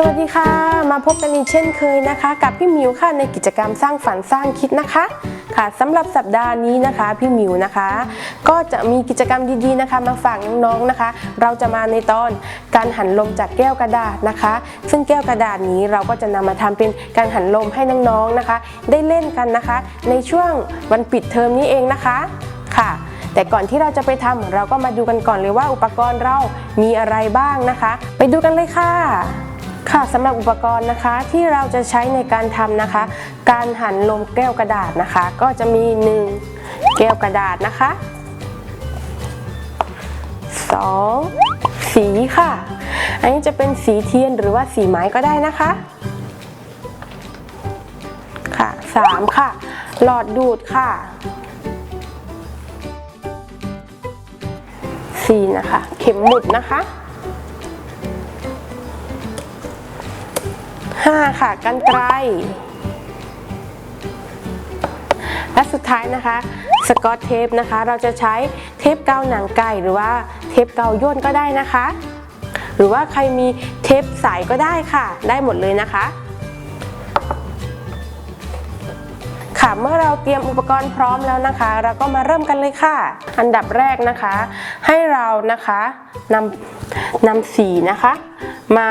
สวัสดีค่ะ มาพบกันอีกเช่นเคยนะคะ กับพี่มิวค่ะในกิจกรรมสร้างฝันสร้างคิดนะคะ ค่ะสำหรับสัปดาห์นี้นะคะ พี่มิวนะคะ ก็จะมีกิจกรรมดีๆนะคะ มาฝากน้องๆนะคะ เราจะมาในตอนการหันลมจากแก้วกระดาษนะคะ ซึ่งแก้วกระดาษนี้เราก็จะนำมาทำเป็นการหันลมให้น้องๆนะคะ ได้เล่นกันนะคะ ในช่วงวันปิดเทอมนี้เองนะคะค่ะแต่ก่อนที่เราจะไปทำเราก็มาดูกันก่อนเลยว่าอุปกรณ์เรามีอะไรบ้างนะคะ ไปดูกันเลยค่ะ ค่ะสำหรับอุปกรณ์นะคะที่เราจะใช้ในการทำนะคะ การหั่นลมแก้วกระดาษนะคะ ก็จะมี 1 แก้วกระดาษนะคะ 2 สีค่ะ อันนี้จะเป็นสีเทียนหรือว่าสีไม้ก็ได้นะคะค่ะ3ค่ะ หลอดดูดค่ะ4นะคะ เข็มหมุดนะคะ 5 ค่ะกันไกล และสุดท้ายนะคะสกอตเทปนะคะ เราจะใช้เทปกาวหนังไก่หรือว่าเทปกาวย่นก็ได้นะคะ หรือว่าใครมีเทปใสก็ได้ค่ะ ได้หมดเลยนะคะ ค่ะเมื่อเราเตรียมอุปกรณ์พร้อมแล้วนะคะ เราก็มาเริ่มกันเลยค่ะ อันดับแรกนะคะ ให้เรานะคะนำนำสีนะคะ มา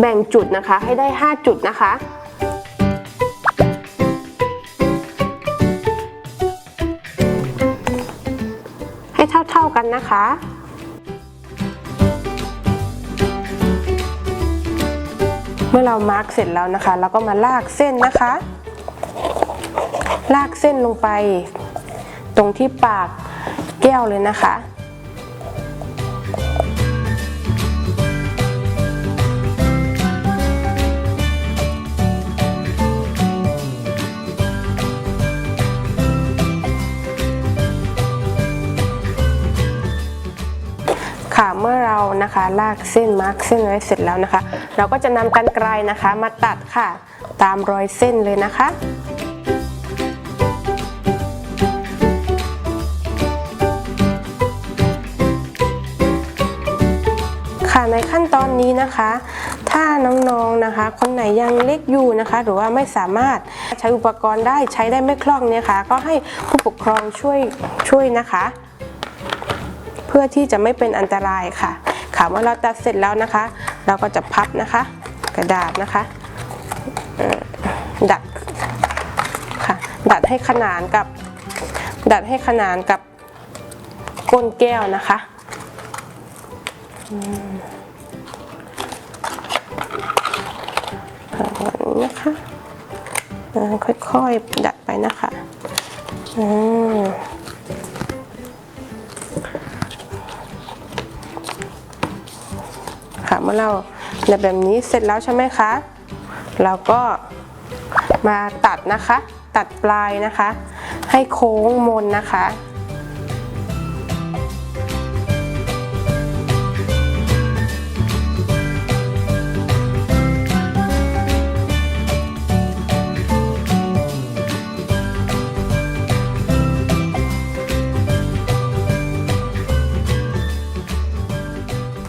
แบ่งจุดนะคะให้ได้ 5 จุดนะคะ ให้เท่าๆกันนะคะเมื่อเรามาร์กเสร็จแล้วนะคะ เราก็มาลากเส้นนะคะ ลากเส้นลงไป ตรงที่ปากแก้วเลยนะคะ ค่ะเมื่อเรานะคะลากเส้นมาร์กเส้นไว้เสร็จแล้วนะคะ เราก็จะนำกันไกลนะคะมาตัดค่ะ ตามรอยเส้นเลยนะคะค่ะในขั้นตอนนี้นะคะ ถ้าน้องๆนะคะ คนไหนยังเล็กอยู่นะคะ หรือว่าไม่สามารถใช้อุปกรณ์ได้ใช้ได้ไม่คล่องเนี่ยค่ะก็ให้ผู้ปกครองช่วยช่วยนะคะ พื่อที่จะไม่เป็นอันตรายค่ะค่ะเมื่อเราตัดเสร็จแล้วนะคะ เราก็จะพับนะคะ กระดาษนะคะดัดค่ะดัดให้ขนานกับ ดัดให้ขนานกับก้นแก้วนะคะอืมแบบนี้นะคะเอ่อค่อยๆดัดไปนะคะอืม ค่ะ เมื่อเราดัดแบบนี้เสร็จแล้วใช่ไหมคะเราก็มาตัดนะคะ ตัดปลายนะคะ ให้โค้งมนนะคะ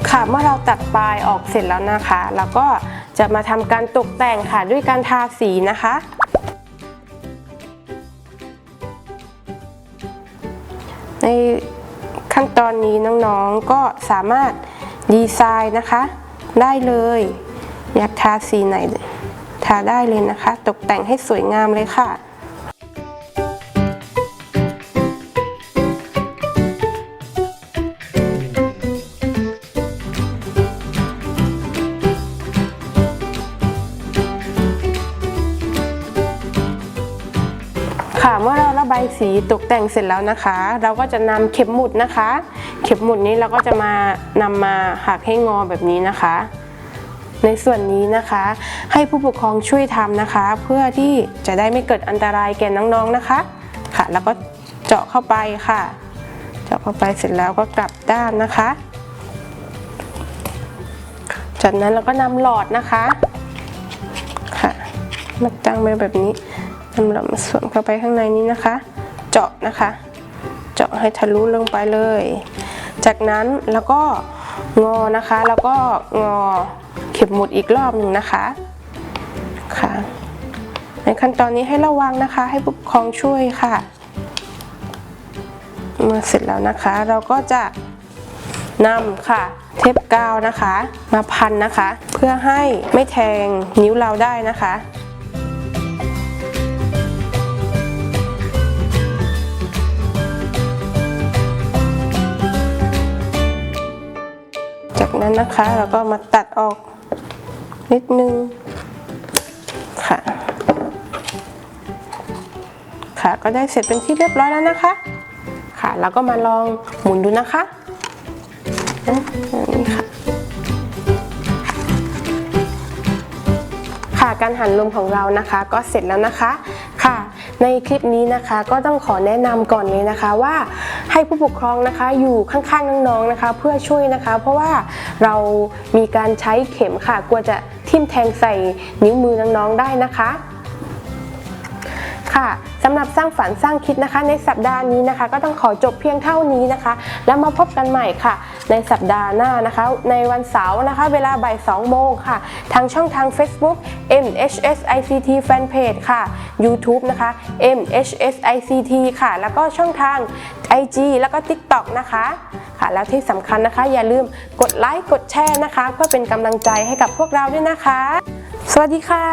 ค่ะเมื่อเราตัดปลายออกเสร็จแล้วนะคะเราก็จะมาทำการตกแต่งค่ะด้วยการทาสีนะคะ ในขั้นตอนนี้น้องๆก็สามารถดีไซน์นะคะ ได้เลย อยากทาสีไหนทาได้เลยนะคะ ตกแต่งให้สวยงามเลยค่ะ เมื่อเราระบายสีตกแต่งเสร็จแล้วนะคะ เราก็จะนำเข็มหมุดนะคะ เข็มหมุดนี้เราก็จะมานำมาหักให้งอแบบนี้นะคะ ในส่วนนี้นะคะ ให้ผู้ปกครองช่วยทำนะคะ เพื่อที่จะได้ไม่เกิดอันตรายแก่น้องๆนะคะค่ะ แล้วก็เจาะเข้าไปค่ะ เจาะเข้าไปเสร็จแล้วก็กลับด้านนะคะ จากนั้นเราก็นำหลอดนะคะค่ะมาตั้งไว้แบบนี้ นำเรามาสวมเข้าไปข้างในนี้นะคะ เจาะนะคะ เจาะให้ทะลุลงไปเลย จากนั้นแล้วก็งอนะคะ แล้วก็งอเข็มหมุดอีกรอบหนึ่งนะคะค่ะในขั้นตอนนี้ให้ระวังนะคะ ให้ผู้ปกครองช่วยค่ะเมื่อเสร็จแล้วนะคะ เราก็จะนำค่ะ เทปกาวนะคะ มาพันนะคะ เพื่อให้ไม่แทงนิ้วเราได้นะคะ จากนั้นนะคะเราก็มาตัดออกนิดนึงค่ะค่ะก็ได้เสร็จเป็นที่เรียบร้อยแล้วนะคะ ค่ะเราก็มาลองหมุนดูนะคะนี้ค่ะค่ะการหั่นลมของเรานะคะ ก็เสร็จแล้วนะคะ ในคลิปนี้นะคะก็ต้องขอแนะนำก่อนเลยนะคะว่าให้ผู้ปกครองนะคะอยู่ข้างๆน้องๆนะคะ เพื่อช่วยนะคะ เพราะว่าเรามีการใช้เข็มค่ะกลัวจะทิ่มแทงใส่นิ้วมือน้องๆได้นะคะ ค่ะสำหรับสร้างฝันสร้างคิดนะคะ ในสัปดาห์นี้นะคะ ก็ต้องขอจบเพียงเท่านี้นะคะ แล้วมาพบกันใหม่ค่ะ ในสัปดาห์หน้านะคะ ในวันเสาร์นะคะ เวลาบ่าย2โมงค่ะ ทางช่องทาง Facebook MHSICT Fanpage ค่ะ YouTube นะคะ MHSICT ค่ะ แล้วก็ช่องทาง IG แล้วก็ TikTok นะคะค่ะ แล้วที่สำคัญนะคะ อย่าลืมกดไลค์กดแชร์นะคะ เพื่อเป็นกำลังใจให้กับพวกเราด้วยนะคะ สวัสดีค่ะ